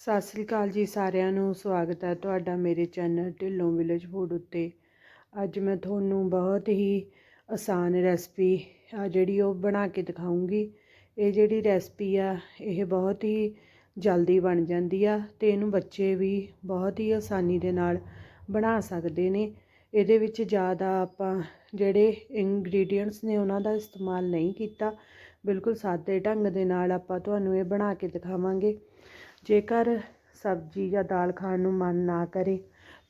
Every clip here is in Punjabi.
ਸਤਿ ਸ੍ਰੀ ਅਕਾਲ ਜੀ ਸਾਰਿਆਂ ਨੂੰ, ਸਵਾਗਤ ਹੈ ਤੁਹਾਡਾ ਮੇਰੇ ਚੈਨਲ ਢਿੱਲੋਂ ਵਿਲੇਜ ਫੂਡ ਉੱਤੇ। ਅੱਜ ਮੈਂ ਤੁਹਾਨੂੰ ਬਹੁਤ ਹੀ ਆਸਾਨ ਰੈਸਪੀ ਆ ਜਿਹੜੀ ਉਹ ਬਣਾ ਕੇ ਦਿਖਾਉਂਗੀ। ਇਹ ਜਿਹੜੀ ਰੈਸਪੀ ਆ, ਇਹ ਬਹੁਤ ਹੀ ਜਲਦੀ ਬਣ ਜਾਂਦੀ ਆ ਤੇ ਇਹਨੂੰ ਬੱਚੇ ਵੀ ਬਹੁਤ ਹੀ ਆਸਾਨੀ ਦੇ ਨਾਲ ਬਣਾ ਸਕਦੇ ਨੇ। ਇਹਦੇ ਵਿੱਚ ਜ਼ਿਆਦਾ ਆਪਾਂ ਜਿਹੜੇ ਇੰਗਰੀਡੀਅੰਟਸ ਨੇ ਉਹਨਾਂ ਦਾ ਇਸਤੇਮਾਲ ਨਹੀਂ ਕੀਤਾ। ਬਿਲਕੁਲ ਸਾਦੇ ਢੰਗ ਦੇ ਨਾਲ ਆਪਾਂ ਤੁਹਾਨੂੰ ਇਹ ਬਣਾ ਕੇ ਦਿਖਾਵਾਂਗੇ। ਜੇਕਰ ਸਬਜ਼ੀ ਜਾਂ ਦਾਲ ਖਾਣ ਨੂੰ ਮਨ ਨਾ ਕਰੇ,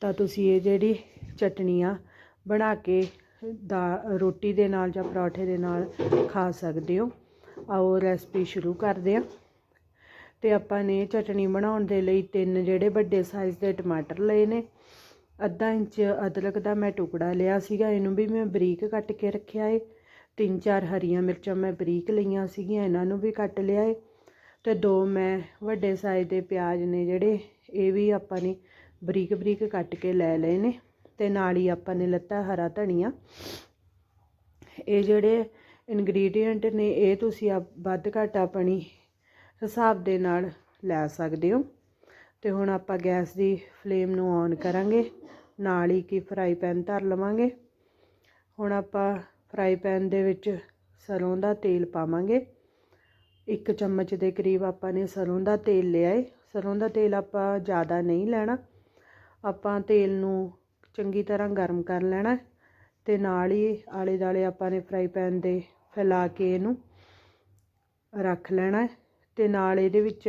ਤਾਂ ਤੁਸੀਂ ਇਹ ਜਿਹੜੀ ਚਟਨੀ ਆ ਬਣਾ ਕੇ ਦਾ, ਰੋਟੀ ਦੇ ਨਾਲ ਜਾਂ ਪਰੌਂਠੇ ਦੇ ਨਾਲ ਖਾ ਸਕਦੇ ਹੋ। ਆਓ ਰੈਸਪੀ ਸ਼ੁਰੂ ਕਰਦੇ ਹਾਂ। ਤੇ ਆਪਾਂ ਨੇ ਚਟਣੀ ਬਣਾਉਣ ਦੇ ਲਈ ਤਿੰਨ ਜਿਹੜੇ ਵੱਡੇ ਸਾਈਜ਼ ਦੇ ਟਮਾਟਰ ਲਏ ਨੇ। ਅੱਧਾ ਇੰਚ ਅਦਰਕ ਦਾ ਮੈਂ ਟੁਕੜਾ ਲਿਆ ਸੀਗਾ, ਇਹਨੂੰ ਵੀ ਮੈਂ ਬਰੀਕ ਕੱਟ ਕੇ ਰੱਖਿਆ ਏ। ਤਿੰਨ ਚਾਰ ਹਰੀਆਂ ਮਿਰਚਾਂ ਮੈਂ ਬਰੀਕ ਲਈਆਂ ਸੀਗੀਆਂ, ਇਹਨਾਂ ਨੂੰ ਵੀ ਕੱਟ ਲਿਆ ਏ। ਅਤੇ ਦੋ ਮੈਂ ਵੱਡੇ ਸਾਈਜ਼ ਦੇ ਪਿਆਜ਼ ਨੇ ਜਿਹੜੇ, ਇਹ ਵੀ ਆਪਾਂ ਨੇ ਬਰੀਕ ਬਰੀਕ ਕੱਟ ਕੇ ਲੈ ਲਏ ਨੇ ਅਤੇ ਨਾਲ ਹੀ ਆਪਾਂ ਨੇ ਲੱਤਾ ਹਰਾ ਧਨੀਆ। ਇਹ ਜਿਹੜੇ ਇਨਗਰੀਡੀਅੰਟ ਨੇ, ਇਹ ਤੁਸੀਂ ਆਪ ਵੱਧ ਘੱਟ ਆਪਣੀ ਹਿਸਾਬ ਦੇ ਨਾਲ ਲੈ ਸਕਦੇ ਹੋ। ਤੇ ਹੁਣ ਆਪਾਂ ਗੈਸ ਦੀ ਫਲੇਮ ਨੂੰ ਔਨ ਕਰਾਂਗੇ, ਨਾਲ ਹੀ ਕੀ ਫਰਾਈ ਪੈਨ ਧਰ ਲਵਾਂਗੇ। ਹੁਣ ਆਪਾਂ ਫਰਾਈ ਪੈਨ ਦੇ ਵਿੱਚ ਸਰੋਂ ਦਾ ਤੇਲ ਪਾਵਾਂਗੇ। ਇੱਕ ਚਮਚ ਦੇ ਕਰੀਬ ਆਪਾਂ ਨੇ ਸਰੋਂ ਦਾ ਤੇਲ ਲਿਆ ਹੈ ਸਰੋਂ ਦਾ ਤੇਲ ਆਪਾਂ ਜ਼ਿਆਦਾ ਨਹੀਂ ਲੈਣਾ। ਆਪਾਂ ਤੇਲ ਨੂੰ ਚੰਗੀ ਤਰ੍ਹਾਂ ਗਰਮ ਕਰ ਲੈਣਾ ਤੇ ਨਾਲ ਹੀ ਆਲੇ ਦਾਲੇ ਆਪਾਂ ਨੇ ਫਰਾਈ ਪੈਨ ਦੇ ਫੈਲਾ ਕੇ ਇਹਨੂੰ ਰੱਖ ਲੈਣਾ ਤੇ ਨਾਲ ਇਹਦੇ ਵਿੱਚ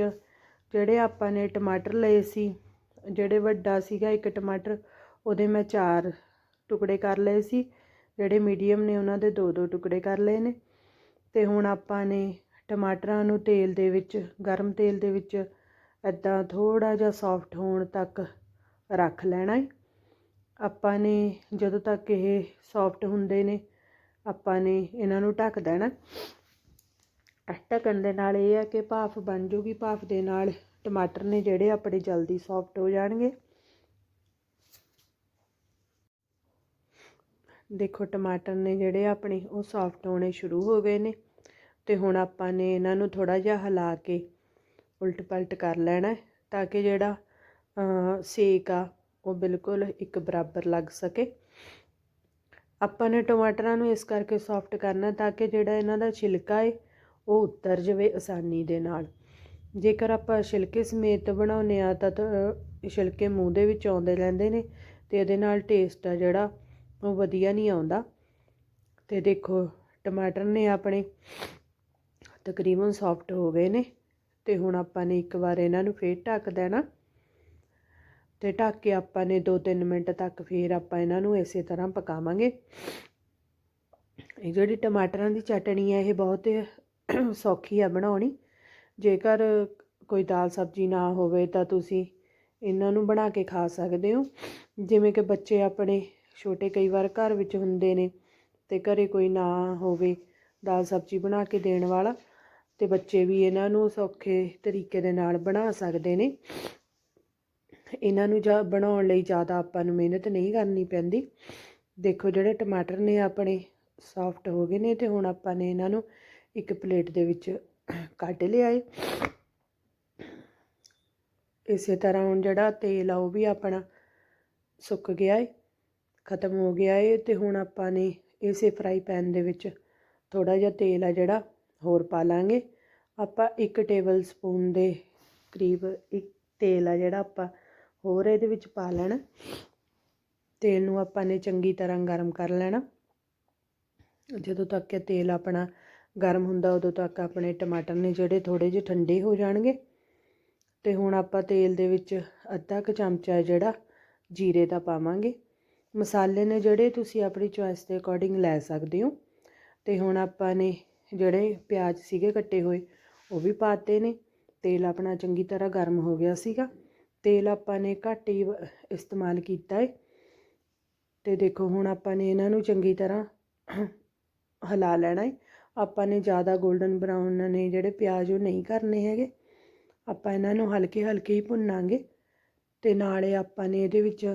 ਜਿਹੜੇ ਆਪਾਂ ਨੇ ਟਮਾਟਰ ਲਏ ਸੀ, ਜਿਹੜੇ ਵੱਡਾ ਸੀਗਾ ਇੱਕ ਟਮਾਟਰ, ਉਹਦੇ ਮੈਂ ਚਾਰ ਟੁਕੜੇ ਕਰ ਲਏ ਸੀ। ਜਿਹੜੇ ਮੀਡੀਅਮ ਨੇ ਉਹਨਾਂ ਦੇ ਦੋ ਦੋ ਟੁਕੜੇ ਕਰ ਲਏ ਨੇ। ਤੇ ਹੁਣ ਆਪਾਂ ਨੇ ਟਮਾਟਰਾਂ ਨੂੰ ਤੇਲ ਦੇ ਵਿੱਚ, ਗਰਮ ਤੇਲ ਦੇ ਵਿੱਚ ਇੱਦਾਂ ਥੋੜ੍ਹਾ ਜਿਹਾ ਸੋਫਟ ਹੋਣ ਤੱਕ ਰੱਖ ਲੈਣਾ ਹੈ ਆਪਾਂ ਨੇ ਜਦੋਂ ਤੱਕ ਇਹ ਸੋਫਟ ਹੁੰਦੇ ਨੇ, ਆਪਾਂ ਨੇ ਇਹਨਾਂ ਨੂੰ ਢੱਕ ਦੇਣਾ। ਢੱਕਣ ਦੇ ਨਾਲ ਇਹ ਹੈ ਕਿ ਭਾਫ ਬਣ ਜੂਗੀ, ਭਾਫ ਦੇ ਨਾਲ ਟਮਾਟਰ ਨੇ ਜਿਹੜੇ ਆਪਣੇ ਜਲਦੀ ਸੌਫਟ ਹੋ ਜਾਣਗੇ। ਦੇਖੋ, ਟਮਾਟਰ ਨੇ ਜਿਹੜੇ ਆਪਣੇ ਉਹ ਸੌਫਟ ਹੋਣੇ ਸ਼ੁਰੂ ਹੋ ਗਏ ਨੇ। ਅਤੇ ਹੁਣ ਆਪਾਂ ਨੇ ਇਹਨਾਂ ਨੂੰ ਥੋੜ੍ਹਾ ਜਿਹਾ ਹਿਲਾ ਕੇ ਉਲਟ ਪਲਟ ਕਰ ਲੈਣਾ ਤਾਂ ਕਿ ਜਿਹੜਾ ਸੇਕ ਆ, ਉਹ ਬਿਲਕੁਲ ਇੱਕ ਬਰਾਬਰ ਲੱਗ ਸਕੇ। ਆਪਾਂ ਨੇ ਟਮਾਟਰਾਂ ਨੂੰ ਇਸ ਕਰਕੇ ਸੌਫਟ ਕਰਨਾ ਤਾਂ ਕਿ ਜਿਹੜਾ ਇਹਨਾਂ ਦਾ ਛਿਲਕਾ ਹੈ ਉਹ ਉਤਰ ਜਾਵੇ ਆਸਾਨੀ ਦੇ ਨਾਲ। ਜੇਕਰ ਆਪਾਂ ਛਿਲਕੇ ਸਮੇਤ ਬਣਾਉਨੇ ਆ ਤਾਂ ਛਿਲਕੇ ਮੂੰਹ ਦੇ ਵਿੱਚ ਆਉਂਦੇ ਰਹਿੰਦੇ ਨੇ ਤੇ ਇਹਦੇ ਨਾਲ ਟੇਸਟ ਆ ਜਿਹੜਾ, ਉਹ ਵਧੀਆ ਨਹੀਂ ਆਉਂਦਾ। ਤੇ ਦੇਖੋ, ਟਮਾਟਰ ਨੇ ਆਪਣੇ ਤਕਰੀਬਨ ਸੌਫਟ ਹੋ ਗਏ ਨੇ ਤੇ ਹੁਣ ਆਪਾਂ ਨੇ ਇੱਕ ਵਾਰ ਇਹਨਾਂ ਨੂੰ ਫੇਰ ਢੱਕ ਦੇਣਾ। ਤੇ ਢੱਕ ਕੇ ਆਪਾਂ ਨੇ 2-3 ਮਿੰਟ ਤੱਕ ਫੇਰ ਆਪਾਂ ਇਹਨਾਂ ਨੂੰ ਇਸੇ ਤਰ੍ਹਾਂ ਪਕਾਵਾਂਗੇ। ਇਹ ਜਿਹੜੀ ਟਮਾਟਰਾਂ ਦੀ ਚਟਣੀ ਹੈ, ਇਹ ਬਹੁਤ ਸੌਖੀ ਆ ਬਣਾਉਣੀ। ਜੇਕਰ ਕੋਈ ਦਾਲ ਸਬਜ਼ੀ ਨਾ ਹੋਵੇ ਤਾਂ ਤੁਸੀਂ ਇਹਨਾਂ ਨੂੰ ਬਣਾ ਕੇ ਖਾ ਸਕਦੇ ਹੋ। ਜਿਵੇਂ ਕਿ ਬੱਚੇ ਆਪਣੇ ਛੋਟੇ ਕਈ ਵਾਰ ਘਰ ਵਿੱਚ ਹੁੰਦੇ ਨੇ ਤੇ ਘਰੇ ਕੋਈ ਨਾ ਹੋਵੇ ਦਾਲ ਸਬਜ਼ੀ ਬਣਾ ਕੇ ਦੇਣ ਵਾਲਾ ਅਤੇ ਬੱਚੇ ਵੀ ਇਹਨਾਂ ਨੂੰ ਸੌਖੇ ਤਰੀਕੇ ਦੇ ਨਾਲ ਬਣਾ ਸਕਦੇ ਨੇ। ਇਹਨਾਂ ਨੂੰ ਜਾ ਬਣਾਉਣ ਲਈ ਜ਼ਿਆਦਾ ਆਪਾਂ ਨੂੰ ਮਿਹਨਤ ਨਹੀਂ ਕਰਨੀ ਪੈਂਦੀ। ਦੇਖੋ ਜਿਹੜੇ ਟਮਾਟਰ ਨੇ ਆਪਣੇ ਸੌਫਟ ਹੋ ਗਏ ਨੇ ਤੇ ਹੁਣ ਆਪਾਂ ਨੇ ਇਹਨਾਂ ਨੂੰ ਇੱਕ ਪਲੇਟ ਦੇ ਵਿੱਚ ਕੱਢ ਲਿਆ ਏ। ਇਸੇ ਤਰ੍ਹਾਂ ਹੁਣ ਜਿਹੜਾ ਤੇਲ ਆ ਉਹ ਵੀ ਆਪਣਾ ਸੁੱਕ ਗਿਆ ਏ, ਖਤਮ ਹੋ ਗਿਆ ਏ ਤੇ ਹੁਣ ਆਪਾਂ ਨੇ ਇਸੇ ਫਰਾਈ ਪੈਨ ਦੇ ਵਿੱਚ ਥੋੜਾ ਜਿਹਾ ਤੇਲ ਆ ਜਿਹੜਾ ਹੋਰ ਪਾ ਲਾਂਗੇ। ਆਪਾਂ ਇੱਕ ਟੇਬਲ ਸਪੂਨ ਦੇ ਕਰੀਬ ਇੱਕ ਤੇਲ ਆ ਜਿਹੜਾ ਆਪਾਂ ਹੋਰ ਇਹਦੇ ਵਿੱਚ ਪਾ ਲੈਣਾ। ਤੇਲ ਨੂੰ ਆਪਾਂ ਨੇ ਚੰਗੀ ਤਰ੍ਹਾਂ ਗਰਮ ਕਰ ਲੈਣਾ। ਜਦੋਂ ਤੱਕ ਕਿ ਤੇਲ ਆਪਣਾ ਗਰਮ ਹੁੰਦਾ, ਉਦੋਂ ਤੱਕ ਆਪਣੇ ਟਮਾਟਰ ਨੇ ਜਿਹੜੇ ਥੋੜੇ ਜਿਹੇ ਠੰਡੇ ਹੋ ਜਾਣਗੇ। ਤੇ ਹੁਣ ਆਪਾਂ ਤੇਲ ਦੇ ਵਿੱਚ ਅੱਧਾ ਕੁ ਚਮਚਾ ਜਿਹੜਾ ਜੀਰੇ ਦਾ ਪਾਵਾਂਗੇ। ਮਸਾਲੇ ਨੇ ਜਿਹੜੇ ਤੁਸੀਂ ਆਪਣੀ ਚੋਇਸ ਦੇ ਅਕੋਰਡਿੰਗ ਲੈ ਸਕਦੇ ਹੋ। ਤੇ ਹੁਣ ਆਪਾਂ ਨੇ ਜਿਹੜੇ ਪਿਆਜ਼ ਸੀਗੇ ਕੱਟੇ ਹੋਏ, ਉਹ ਵੀ ਪਾਤੇ ਨੇ। ਤੇਲ ਆਪਣਾ ਚੰਗੀ ਤਰ੍ਹਾਂ ਗਰਮ ਹੋ ਗਿਆ ਸੀਗਾ। ਤੇਲ ਆਪਾਂ ਨੇ ਘੱਟ ਹੀ ਇਸਤੇਮਾਲ ਕੀਤਾ ਹੈ ਤੇ ਦੇਖੋ, ਹੁਣ ਆਪਾਂ ਨੇ ਇਹਨਾਂ ਨੂੰ ਚੰਗੀ ਤਰ੍ਹਾਂ ਹਿਲਾ ਲੈਣਾ ਹੈ ਆਪਾਂ ਨੇ ਜ਼ਿਆਦਾ 골ਡਨ ਬਰਾਊਨ ਨੇ ਜਿਹੜੇ ਪਿਆਜ਼, ਉਹ ਨਹੀਂ ਕਰਨੇ ਹੈਗੇ। ਆਪਾਂ ਇਹਨਾਂ ਨੂੰ ਹਲਕੇ ਹਲਕੇ ਹੀ ਭੁੰਨਾਂਗੇ। ਤੇ ਨਾਲੇ ਆਪਾਂ ਨੇ ਇਹਦੇ ਵਿੱਚ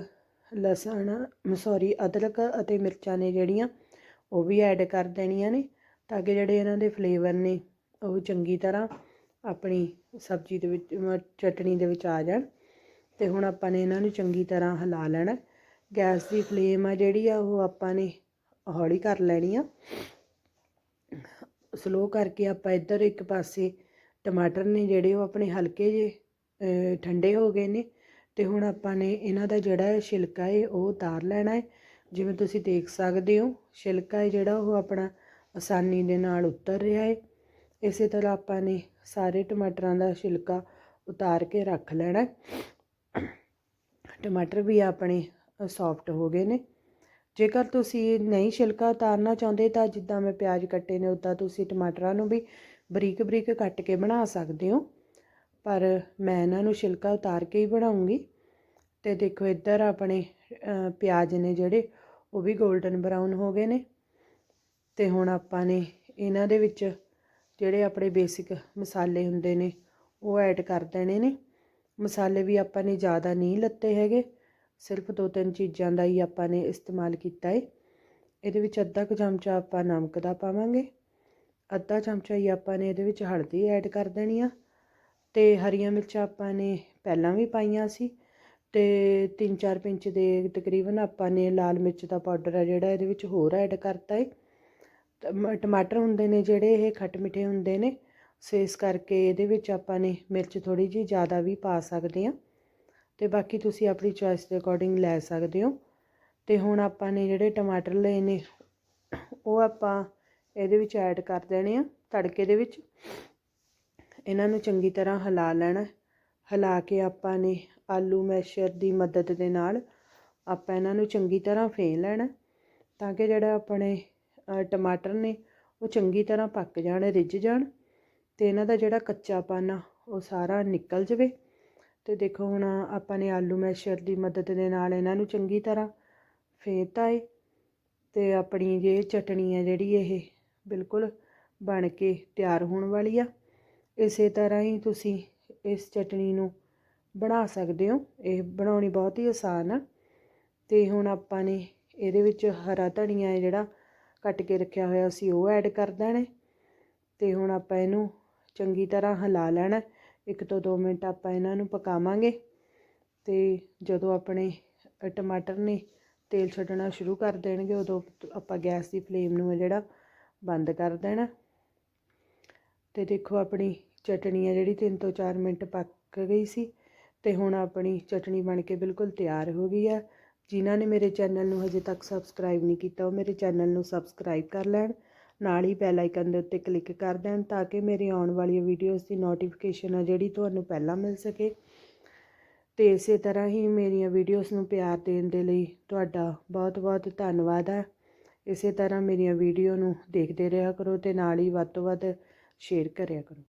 ਲਸਣ, ਸੌਰੀ, ਅਦਰਕ ਅਤੇ ਮਿਰਚਾਂ ਨੇ ਜਿਹੜੀਆਂ, ਉਹ ਵੀ ਐਡ ਕਰ ਦੇਣੀਆਂ ਨੇ। ਤਾਂ ਕਿ ਜਿਹੜੇ ਇਹਨਾਂ ਦੇ ਫਲੇਵਰ ਨੇ, ਉਹ ਚੰਗੀ ਤਰ੍ਹਾਂ ਆਪਣੀ ਸਬਜ਼ੀ ਦੇ ਵਿੱਚ ਚਟਣੀ ਦੇ ਵਿੱਚ ਆ ਜਾਣ ਤੇ ਹੁਣ ਆਪਾਂ ਨੇ ਇਹਨਾਂ ਨੂੰ ਚੰਗੀ ਤਰ੍ਹਾਂ ਹਿਲਾ ਲੈਣਾ। ਗੈਸ ਦੀ ਫਲੇਮ ਆ ਜਿਹੜੀ ਆ, ਉਹ ਆਪਾਂ ਨੇ ਹੌਲੀ ਕਰ ਲੈਣੀ ਆ। ਸਲੋ ਕਰਕੇ ਆਪਾਂ ਇੱਧਰ ਇੱਕ ਪਾਸੇ ਟਮਾਟਰ ਨੇ ਜਿਹੜੇ ਉਹ ਆਪਣੇ ਹਲਕੇ ਜੇ ਠੰਡੇ ਹੋ ਗਏ ਨੇ ਤੇ ਹੁਣ ਆਪਾਂ ਨੇ ਇਹਨਾਂ ਦਾ ਜਿਹੜਾ ਛਿਲਕਾ ਹੈ ਉਹ ਉਤਾਰ ਲੈਣਾ ਹੈ ਜਿਵੇਂ ਤੁਸੀਂ ਦੇਖ ਸਕਦੇ ਹੋ, ਛਿਲਕਾ ਹੈ ਜਿਹੜਾ, ਉਹ ਆਪਣਾ ਆਸਾਨੀ ਦੇ ਨਾਲ ਉਤਰ ਰਿਹਾ ਹੈ ਇਸੇ ਤਰ੍ਹਾਂ ਆਪਾਂ ਨੇ ਸਾਰੇ ਟਮਾਟਰਾਂ ਦਾ ਛਿਲਕਾ ਉਤਾਰ ਕੇ ਰੱਖ ਲੈਣਾ ਟਮਾਟਰ ਵੀ ਆਪਣੇ ਸੌਫਟ ਹੋ ਗਏ ਨੇ। ਜੇਕਰ ਤੁਸੀਂ ਨਹੀਂ ਛਿਲਕਾ ਉਤਾਰਨਾ ਚਾਹੁੰਦੇ ਤਾਂ ਜਿੱਦਾਂ ਮੈਂ ਪਿਆਜ਼ ਕੱਟੇ ਨੇ, ਉੱਦਾਂ ਤੁਸੀਂ ਟਮਾਟਰਾਂ ਨੂੰ ਵੀ ਬਰੀਕ ਬਰੀਕ ਕੱਟ ਕੇ ਬਣਾ ਸਕਦੇ ਹੋ। ਪਰ ਮੈਂ ਇਹਨਾਂ ਨੂੰ ਛਿਲਕਾ ਉਤਾਰ ਕੇ ਹੀ ਬਣਾਉਂਗੀ। ਤੇ ਦੇਖੋ ਇੱਧਰ ਆਪਣੇ ਪਿਆਜ਼ ਨੇ ਜਿਹੜੇ, ਉਹ ਵੀ 골ਡਨ ਬਰਾਊਨ ਹੋ ਗਏ ਨੇ। ਤੇ ਹੁਣ ਆਪਾਂ ਨੇ ਇਹਨਾਂ ਦੇ ਵਿੱਚ ਜਿਹੜੇ ਆਪਣੇ ਬੇਸਿਕ ਮਸਾਲੇ ਹੁੰਦੇ ਨੇ, ਉਹ ਐਡ ਕਰ ਦੇਣੇ ਨੇ। ਮਸਾਲੇ ਵੀ ਆਪਾਂ ਨੇ ਜ਼ਿਆਦਾ ਨਹੀਂ ਲੱਤੇ ਹੈਗੇ, ਸਿਰਫ ਦੋ ਤਿੰਨ ਚੀਜ਼ਾਂ ਦਾ ਹੀ ਆਪਾਂ ਨੇ ਇਸਤੇਮਾਲ ਕੀਤਾ ਹੈ ਇਹਦੇ ਵਿੱਚ ਅੱਧਾ ਕੁ ਚਮਚਾ ਆਪਾਂ ਨਮਕ ਦਾ ਪਾਵਾਂਗੇ, ਅੱਧਾ ਚਮਚਾ ਹੀ ਆਪਾਂ ਨੇ ਇਹਦੇ ਵਿੱਚ ਹਲਦੀ ਐਡ ਕਰ ਦੇਣੀ ਆ, ਤੇ ਹਰੀਆਂ ਮਿਰਚਾਂ ਆਪਾਂ ਨੇ ਪਹਿਲਾਂ ਵੀ ਪਾਈਆਂ ਸੀ, ਤੇ 3-4 ਪਿੰਚ ਦੇ ਤਕਰੀਬਨ ਆਪਾਂ ਨੇ ਲਾਲ ਮਿਰਚ ਦਾ ਪਾਊਡਰ ਆ ਜਿਹੜਾ ਇਹਦੇ ਵਿੱਚ ਹੋਰ ਐਡ ਕਰਤਾ ਹੈ ਟਮ- ਟਮਾਟਰ ਹੁੰਦੇ ਨੇ ਜਿਹੜੇ ਇਹ ਖੱਟ ਮਿੱਠੇ ਹੁੰਦੇ ਨੇ, ਸੋ ਇਸ ਕਰਕੇ ਇਹਦੇ ਵਿੱਚ ਆਪਾਂ ਨੇ ਮਿਰਚ ਥੋੜੀ ਜਿਹੀ ਜ਼ਿਆਦਾ ਵੀ ਪਾ ਸਕਦੇ ਹਾਂ। ਤੇ ਬਾਕੀ ਤੁਸੀਂ ਆਪਣੀ ਚੋਇਸ ਦੇ ਅਕੋਰਡਿੰਗ ਲੈ ਸਕਦੇ ਹੋ। ਤੇ ਹੁਣ ਆਪਾਂ ਨੇ ਜਿਹੜੇ ਟਮਾਟਰ ਲਏ ਨੇ, ਉਹ ਆਪਾਂ ਇਹਦੇ ਵਿੱਚ ਐਡ ਕਰ ਦੇਣੇ ਆ ਤੜਕੇ ਦੇ ਵਿੱਚ। ਇਹਨਾਂ ਨੂੰ ਚੰਗੀ ਤਰ੍ਹਾਂ ਹਿਲਾ ਲੈਣਾ ਹਿਲਾ ਕੇ ਆਪਾਂ ਨੇ ਆਲੂ ਮੈਸ਼ਰ ਦੀ ਮਦਦ ਦੇ ਨਾਲ ਆਪਾਂ ਇਹਨਾਂ ਨੂੰ ਚੰਗੀ ਤਰ੍ਹਾਂ ਫੇਂ ਲੈਣਾ ਤਾਂ ਕਿ ਜਿਹੜਾ ਆਪਣੇ ਟਮਾਟਰ ਨੇ, ਉਹ ਚੰਗੀ ਤਰ੍ਹਾਂ ਪੱਕ ਜਾਣ, ਰਿੱਝ ਜਾਣ ਤੇ ਇਹਨਾਂ ਦਾ ਜਿਹੜਾ ਕੱਚਾਪਨ ਆ, ਉਹ ਸਾਰਾ ਨਿਕਲ ਜਵੇ। ਤੇ ਦੇਖੋ ਹੁਣ ਆਪਾਂ ਨੇ ਆਲੂ ਮੈਸ਼ਰ ਦੀ ਮਦਦ ਦੇ ਨਾਲ ਇਹਨਾਂ ਨੂੰ ਚੰਗੀ ਤਰ੍ਹਾਂ ਫੇਂਤਾ ਏ ਤੇ ਆਪਣੀ ਜੇ ਚਟਣੀ ਹੈ ਜਿਹੜੀ ਇਹ ਬਿਲਕੁਲ ਬਣ ਕੇ ਤਿਆਰ ਹੋਣ ਵਾਲੀ ਆ। ਇਸੇ ਤਰ੍ਹਾਂ ਹੀ ਤੁਸੀਂ ਇਸ ਚਟਣੀ ਨੂੰ ਬਣਾ ਸਕਦੇ ਹੋ। ਇਹ ਬਣਾਉਣੀ ਬਹੁਤ ਹੀ ਆਸਾਨ ਆ। ਤੇ ਹੁਣ ਆਪਾਂ ਨੇ ਇਹਦੇ ਵਿੱਚ ਹਰਾ ਧਨੀਆ ਹੈ ਜਿਹੜਾ ਕੱਟ ਕੇ ਰੱਖਿਆ ਹੋਇਆ ਸੀ, ਉਹ ਐਡ ਕਰ ਦੇਣਾ ਹੈ। ਤੇ ਹੁਣ ਆਪਾਂ ਇਹਨੂੰ ਚੰਗੀ ਤਰ੍ਹਾਂ ਹਿਲਾ ਲੈਣਾ ਇੱਕ ਤੋਂ ਦੋ ਮਿੰਟ ਆਪਾਂ ਇਹਨਾਂ ਨੂੰ ਪਕਾਵਾਂਗੇ ਤੇ ਜਦੋਂ ਆਪਣੇ ਟਮਾਟਰ ਨੇ ਤੇਲ ਛੱਡਣਾ ਸ਼ੁਰੂ ਕਰ ਦੇਣਗੇ, ਉਦੋਂ ਆਪਾਂ ਗੈਸ ਦੀ ਫਲੇਮ ਨੂੰ ਹੈ ਜਿਹੜਾ ਬੰਦ ਕਰ ਦੇਣਾ ਤੇ ਦੇਖੋ ਆਪਣੀ ਚਟਣੀ ਹੈ ਜਿਹੜੀ 3 ਤੋਂ 4 ਮਿੰਟ ਪੱਕ ਗਈ ਸੀ ਤੇ ਹੁਣ ਆਪਣੀ ਚਟਣੀ ਬਣ ਕੇ ਬਿਲਕੁਲ ਤਿਆਰ ਹੋ ਗਈ ਆ ਜਿਨ੍ਹਾਂ ਨੇ ਮੇਰੇ ਚੈਨਲ ਨੂੰ ਹਜੇ ਤੱਕ ਸਬਸਕ੍ਰਾਈਬ ਨਹੀਂ ਕੀਤਾ, ਉਹ ਮੇਰੇ ਚੈਨਲ ਨੂੰ ਸਬਸਕ੍ਰਾਈਬ ਕਰ ਲੈਣ, ਨਾਲ ਹੀ ਬੈਲ ਆਈਕਨ ਦੇ ਉੱਤੇ ਕਲਿੱਕ ਕਰ ਦੇਣ ਤਾਂ ਕਿ ਮੇਰੀ ਆਉਣ ਵਾਲੀ ਵੀਡੀਓਜ਼ ਦੀ ਨੋਟੀਫਿਕੇਸ਼ਨ ਆ ਜਿਹੜੀ ਤੁਹਾਨੂੰ ਪਹਿਲਾਂ ਮਿਲ ਸਕੇ। ਤੇ ਇਸੇ ਤਰ੍ਹਾਂ ਹੀ ਮੇਰੀਆਂ ਵੀਡੀਓਜ਼ ਨੂੰ ਪਿਆਰ ਦੇਣ ਦੇ ਲਈ ਤੁਹਾਡਾ ਬਹੁਤ ਬਹੁਤ ਧੰਨਵਾਦ ਹੈ ਇਸੇ ਤਰ੍ਹਾਂ ਮੇਰੀਆਂ ਵੀਡੀਓ ਨੂੰ ਦੇਖਦੇ ਰਿਹਾ ਕਰੋ ਤੇ ਨਾਲ ਹੀ ਵੱਧ ਤੋਂ ਵੱਧ ਸ਼ੇਅਰ ਕਰਿਆ ਕਰੋ।